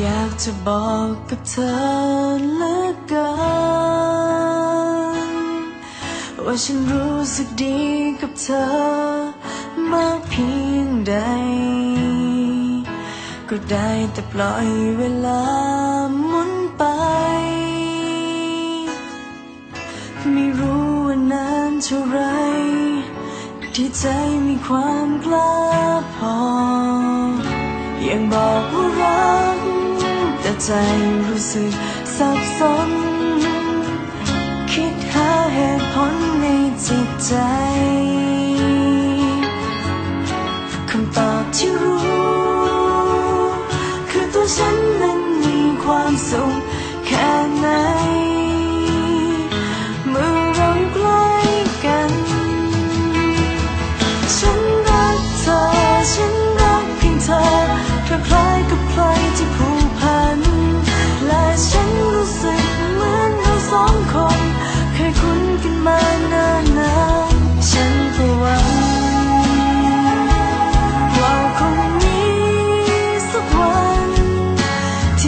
อยากจะบอกกับเธอเหลือเกินว่าฉันรู้สึกดีกับเธอมากเพียงใด ก็ได้แต่ปล่อยเวลาหมุนไป ไม่รู้ว่านานเท่าไร ที่ใจมีความกล้าพอ ยังบอกว่ารัก ใจรู้สึกสับสน คิดหาเหตุผลในจิตใจ คำตอบที่รู้ คือตัวฉันนั้นมีความสุข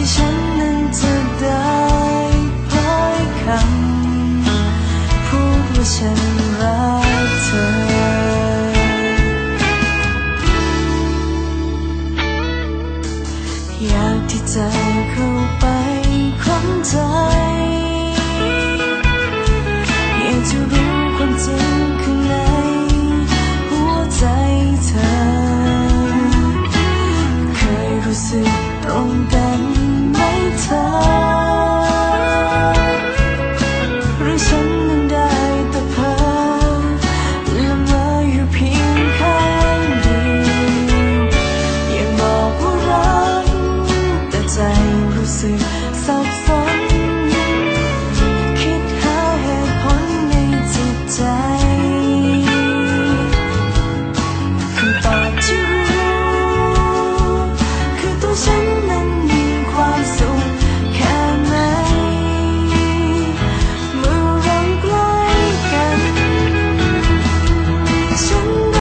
ที่ฉันนั้นจะได้เผยคำพูดว่าฉัน dancing